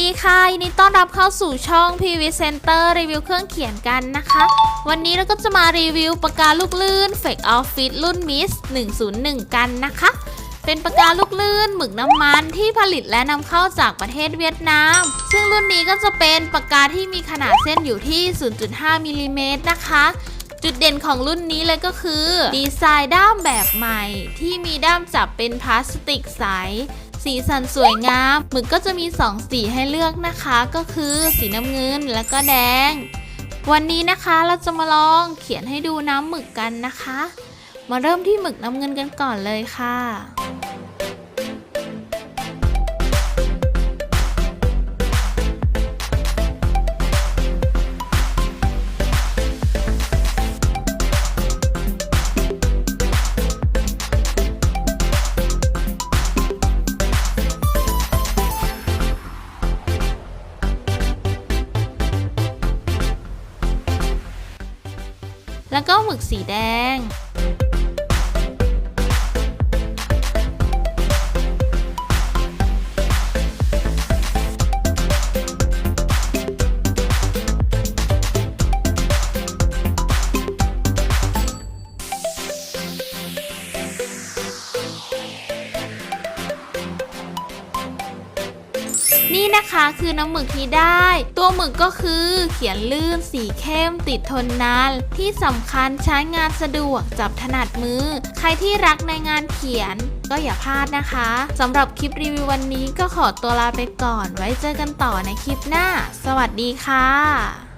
ดีค่ะยินดีต้อนรับเข้าสู่ช่อง PV Center รีวิวเครื่องเขียนกันนะคะ วันนี้เราก็จะมารีวิวปากกาลูกลื่น Fake Office รุ่น Miss 101 กันนะคะ เป็นปากกาลูกลื่นหมึกน้ำมันที่ผลิตและนำเข้าจากประเทศเวียดนาม ซึ่งรุ่นนี้ก็จะเป็นปากกาที่มีขนาดเส้นอยู่ที่ 0.5 มิลลิเมตรนะคะจุดเด่นของรุ่นนี้เลยก็คือ ดีไซน์ด้ามแบบใหม่ ที่มีด้ามจับเป็นพลาสติกใส สีสันสวยงาม หมึกก็จะมี 2 สีให้เลือกนะคะ ก็คือสีน้ำเงินและก็แดง วันนี้นะคะเราจะมาลองเขียนให้ดูน้ำหมึกกันนะคะ มาเริ่มที่หมึกน้ำเงินกันก่อนเลยค่ะ แล้วก็หมึกสีแดง นี่นะคะคือน้ำหมึกที่ได้ ตัวหมึกก็คือเขียนลื่นสีเข้มติดทนนาน ที่สำคัญใช้งานสะดวกจับถนัดมือ ใครที่รักในงานเขียนก็อย่าพลาดนะคะสำหรับคลิปรีวิววันนี้ก็ขอตัวลาไปก่อน ไว้เจอกันต่อในคลิปหน้า สวัสดีค่ะ